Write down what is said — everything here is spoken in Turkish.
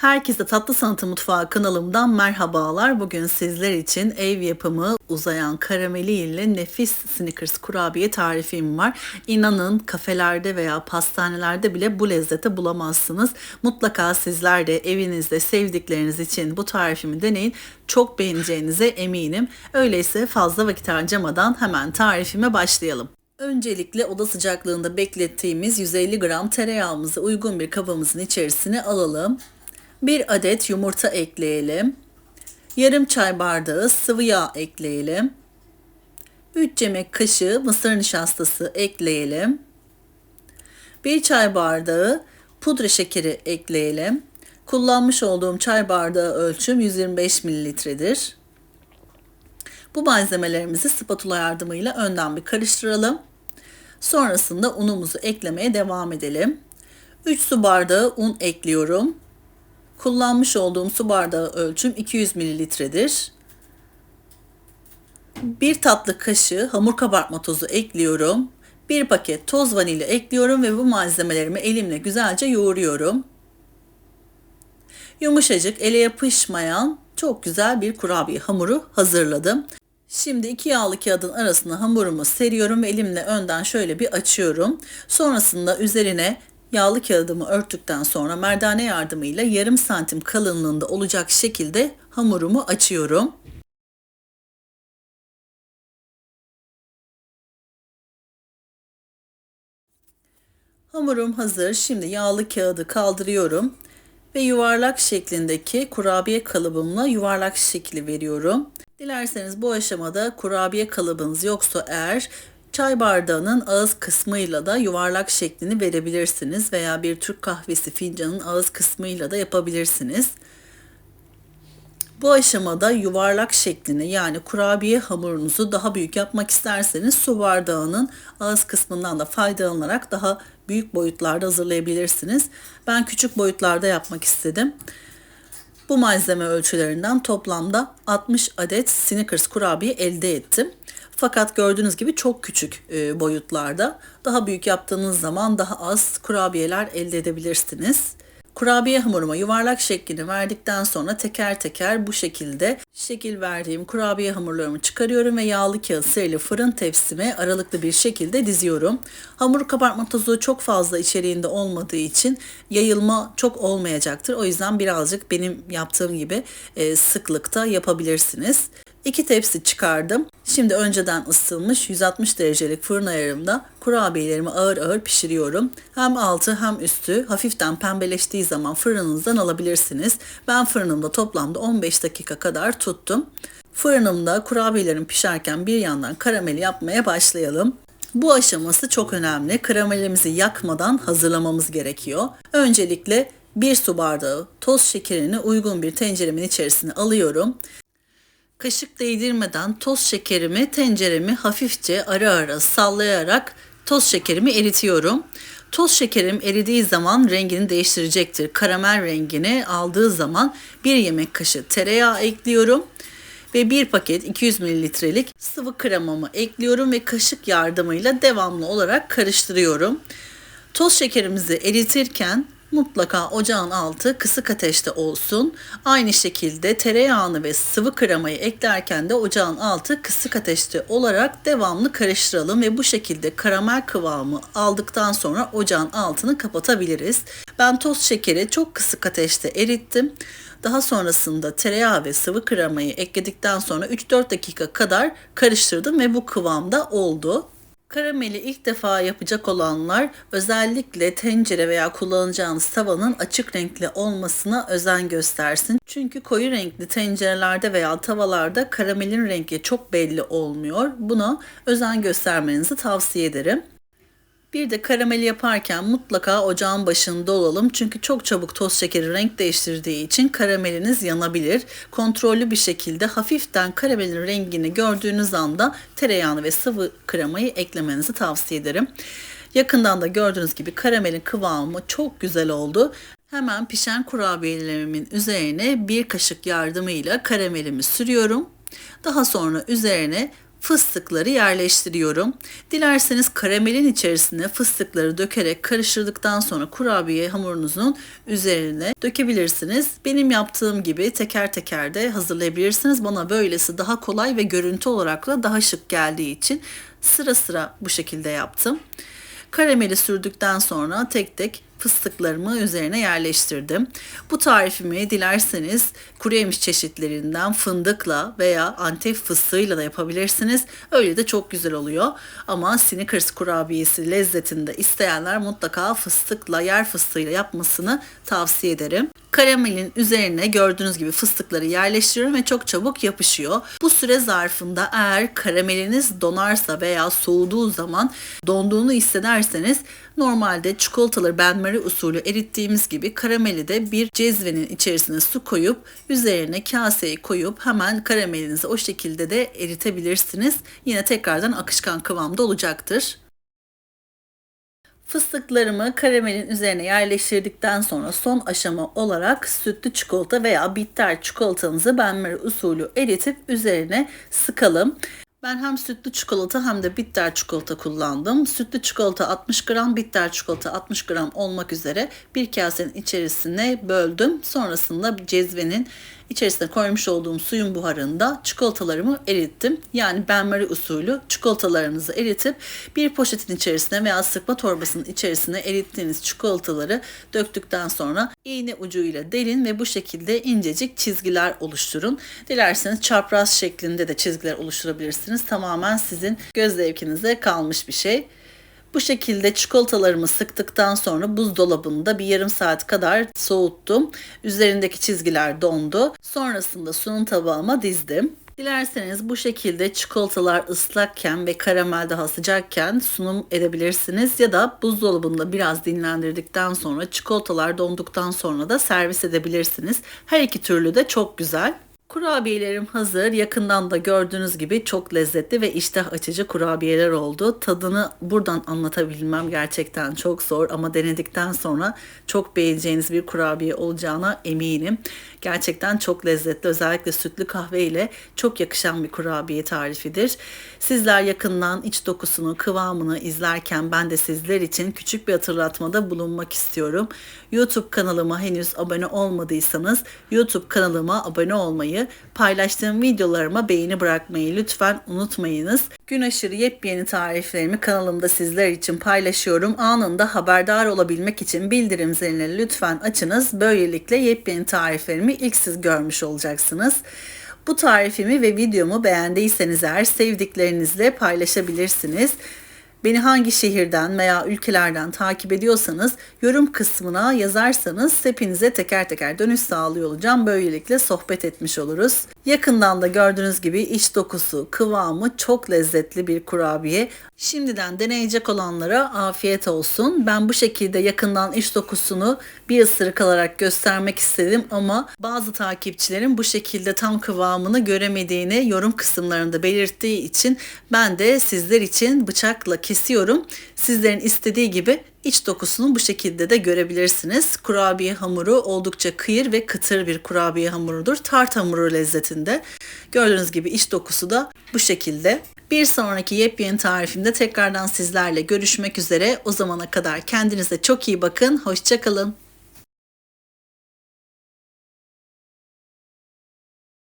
Herkese Tatlı Sanatı Mutfağı kanalımdan merhabalar. Bugün sizler için ev yapımı uzayan karameli ile nefis Snickers kurabiye tarifim var. İnanın kafelerde veya pastanelerde bile bu lezzete bulamazsınız. Mutlaka sizler de evinizde sevdikleriniz için bu tarifimi deneyin. Çok beğeneceğinize eminim. Öyleyse fazla vakit harcamadan hemen tarifime başlayalım. Öncelikle oda sıcaklığında beklettiğimiz 150 gram tereyağımızı uygun bir kabımızın içerisine alalım. 1 adet yumurta ekleyelim. Yarım çay bardağı sıvı yağ ekleyelim. 3 yemek kaşığı mısır nişastası ekleyelim. 1 çay bardağı pudra şekeri ekleyelim. Kullanmış olduğum çay bardağı ölçüm 125 mililitredir. Bu malzemelerimizi spatula yardımıyla önden bir karıştıralım. Sonrasında unumuzu eklemeye devam edelim. 3 su bardağı un ekliyorum. Kullanmış olduğum su bardağı ölçüm 200 mililitredir. Bir tatlı kaşığı hamur kabartma tozu ekliyorum. Bir paket toz vanilya ekliyorum ve bu malzemelerimi elimle güzelce yoğuruyorum. Yumuşacık, ele yapışmayan çok güzel bir kurabiye hamuru hazırladım. Şimdi iki yağlı kağıdın arasına hamurumu seriyorum ve elimle önden şöyle bir açıyorum. Sonrasında üzerine Yağlı kağıdımı örttükten sonra merdane yardımıyla yarım santim kalınlığında olacak şekilde hamurumu açıyorum. Hamurum hazır. Şimdi yağlı kağıdı kaldırıyorum ve yuvarlak şeklindeki kurabiye kalıbımla yuvarlak şekli veriyorum. Dilerseniz bu aşamada kurabiye kalıbınız yoksa eğer Çay bardağının ağız kısmıyla da yuvarlak şeklini verebilirsiniz veya bir Türk kahvesi fincanın ağız kısmıyla da yapabilirsiniz. Bu aşamada yuvarlak şeklini yani kurabiye hamurunuzu daha büyük yapmak isterseniz su bardağının ağız kısmından da faydalanarak daha büyük boyutlarda hazırlayabilirsiniz. Ben küçük boyutlarda yapmak istedim. Bu malzeme ölçülerinden toplamda 60 adet Snickers kurabiye elde ettim. Fakat gördüğünüz gibi çok küçük e, boyutlarda. Daha büyük yaptığınız zaman daha az kurabiyeler elde edebilirsiniz. Kurabiye hamuruma yuvarlak şeklini verdikten sonra teker teker bu şekilde şekil verdiğim kurabiye hamurlarımı çıkarıyorum ve yağlı kağıt serili fırın tepsime aralıklı bir şekilde diziyorum. Hamur kabartma tozu çok fazla içeriğinde olmadığı için yayılma çok olmayacaktır. O yüzden birazcık benim yaptığım gibi e, sıklıkta yapabilirsiniz. İki tepsi çıkardım. Şimdi önceden ısıtılmış 160 derecelik fırın ayarımda kurabiyelerimi ağır ağır pişiriyorum. Hem altı hem üstü hafiften pembeleştiği zaman fırınınızdan alabilirsiniz. Ben fırınımda toplamda 15 dakika kadar tuttum. Fırınımda kurabiyelerim pişerken bir yandan karameli yapmaya başlayalım. Bu aşaması çok önemli. Karamelimizi yakmadan hazırlamamız gerekiyor. Öncelikle bir su bardağı toz şekerini uygun bir tenceremin içerisine alıyorum. Kaşık değdirmeden toz şekerimi tenceremi hafifçe ara ara sallayarak toz şekerimi eritiyorum. Toz şekerim eridiği zaman rengini değiştirecektir. Karamel rengini aldığı zaman bir yemek kaşığı tereyağı ekliyorum ve bir paket 200 mililitrelik sıvı kremamı ekliyorum ve kaşık yardımıyla devamlı olarak karıştırıyorum. Toz şekerimizi eritirken mutlaka ocağın altı kısık ateşte olsun. Aynı şekilde tereyağını ve sıvı kremayı eklerken de ocağın altı kısık ateşte olarak devamlı karıştıralım ve bu şekilde karamel kıvamı aldıktan sonra ocağın altını kapatabiliriz. Ben toz şekeri çok kısık ateşte erittim. Daha sonrasında tereyağı ve sıvı kremayı ekledikten sonra 3-4 dakika kadar karıştırdım ve bu kıvamda oldu. Karameli ilk defa yapacak olanlar özellikle tencere veya kullanacağınız tavanın açık renkli olmasına özen göstersin. Çünkü koyu renkli tencerelerde veya tavalarda karamelin rengi çok belli olmuyor. Buna özen göstermenizi tavsiye ederim. Bir de karameli yaparken mutlaka ocağın başında olalım. Çünkü çok çabuk toz şekeri renk değiştirdiği için karameliniz yanabilir. Kontrollü bir şekilde hafiften karamelin rengini gördüğünüz anda tereyağını ve sıvı kremayı eklemenizi tavsiye ederim. Yakından da gördüğünüz gibi karamelin kıvamı çok güzel oldu. Hemen pişen kurabiyelerimin üzerine bir kaşık yardımıyla karamelimi sürüyorum. Daha sonra üzerine fıstıkları yerleştiriyorum. Dilerseniz karamelin içerisine fıstıkları dökerek karıştırdıktan sonra kurabiye hamurunuzun üzerine dökebilirsiniz. Benim yaptığım gibi teker teker de hazırlayabilirsiniz. Bana böylesi daha kolay ve görüntü olarak da daha şık geldiği için sıra sıra bu şekilde yaptım. Karameli sürdükten sonra tek tek fıstıklarımı üzerine yerleştirdim. Bu tarifimi dilerseniz kuru yemiş çeşitlerinden fındıkla veya antep fıstığıyla da yapabilirsiniz. Öyle de çok güzel oluyor. Ama Snickers kurabiyesi lezzetinde isteyenler mutlaka fıstıkla, yer fıstığıyla yapmasını tavsiye ederim. Karamelin üzerine gördüğünüz gibi fıstıkları yerleştiriyorum ve çok çabuk yapışıyor. Bu süre zarfında eğer karameliniz donarsa veya soğuduğu zaman donduğunu hissederseniz normalde çikolataları benmari usulü erittiğimiz gibi karameli de bir cezvenin içerisine su koyup üzerine kaseyi koyup hemen karamelinizi o şekilde de eritebilirsiniz. Yine tekrardan akışkan kıvamda olacaktır. Fıstıklarımı karamelin üzerine yerleştirdikten sonra son aşama olarak sütlü çikolata veya bitter çikolatanızı benmari usulü eritip üzerine sıkalım. Ben hem sütlü çikolata hem de bitter çikolata kullandım. Sütlü çikolata 60 gram, bitter çikolata 60 gram olmak üzere bir kasenin içerisine böldüm. Sonrasında cezvenin içerisine koymuş olduğum suyun buharında çikolatalarımı erittim. Yani benmari usulü çikolatalarınızı eritip bir poşetin içerisine veya sıkma torbasının içerisine erittiğiniz çikolataları döktükten sonra iğne ucuyla delin ve bu şekilde incecik çizgiler oluşturun. Dilerseniz çapraz şeklinde de çizgiler oluşturabilirsiniz. Tamamen sizin göz zevkinize kalmış bir şey. Bu şekilde çikolatalarımı sıktıktan sonra buzdolabında bir yarım saat kadar soğuttum. Üzerindeki çizgiler dondu. Sonrasında sunum tabağıma dizdim. Dilerseniz bu şekilde çikolatalar ıslakken ve karamel daha sıcakken sunum edebilirsiniz ya da buzdolabında biraz dinlendirdikten sonra çikolatalar donduktan sonra da servis edebilirsiniz. Her iki türlü de çok güzel. Kurabiyelerim hazır. Yakından da gördüğünüz gibi çok lezzetli ve iştah açıcı kurabiyeler oldu. Tadını buradan anlatabilmem gerçekten çok zor ama denedikten sonra çok beğeneceğiniz bir kurabiye olacağına eminim. Gerçekten çok lezzetli. Özellikle sütlü kahve ile çok yakışan bir kurabiye tarifidir. Sizler yakından iç dokusunu, kıvamını izlerken ben de sizler için küçük bir hatırlatmada bulunmak istiyorum. YouTube kanalıma henüz abone olmadıysanız YouTube kanalıma abone olmayı, paylaştığım videolarıma beğeni bırakmayı lütfen unutmayınız. Gün aşırı yepyeni tariflerimi kanalımda sizler için paylaşıyorum. Anında haberdar olabilmek için bildirim zilini lütfen açınız. Böylelikle yepyeni tariflerimi ilk siz görmüş olacaksınız. Bu tarifimi ve videomu beğendiyseniz eğer sevdiklerinizle paylaşabilirsiniz. Beni hangi şehirden veya ülkelerden takip ediyorsanız yorum kısmına yazarsanız hepinize teker teker dönüş sağlıyor olacağım. Böylelikle sohbet etmiş oluruz. Yakından da gördüğünüz gibi iç dokusu, kıvamı çok lezzetli bir kurabiye. Şimdiden deneyecek olanlara afiyet olsun. Ben bu şekilde yakından iç dokusunu bir ısırık alarak göstermek istedim ama bazı takipçilerin bu şekilde tam kıvamını göremediğini yorum kısımlarında belirttiği için ben de sizler için bıçakla kesiyorum. Sizlerin istediği gibi iç dokusunu bu şekilde de görebilirsiniz. Kurabiye hamuru oldukça kıyır ve kıtır bir kurabiye hamurudur. Tart hamuru lezzetinde. Gördüğünüz gibi iç dokusu da bu şekilde. Bir sonraki yepyeni tarifimde tekrardan sizlerle görüşmek üzere. O zamana kadar kendinize çok iyi bakın. Hoşçakalın.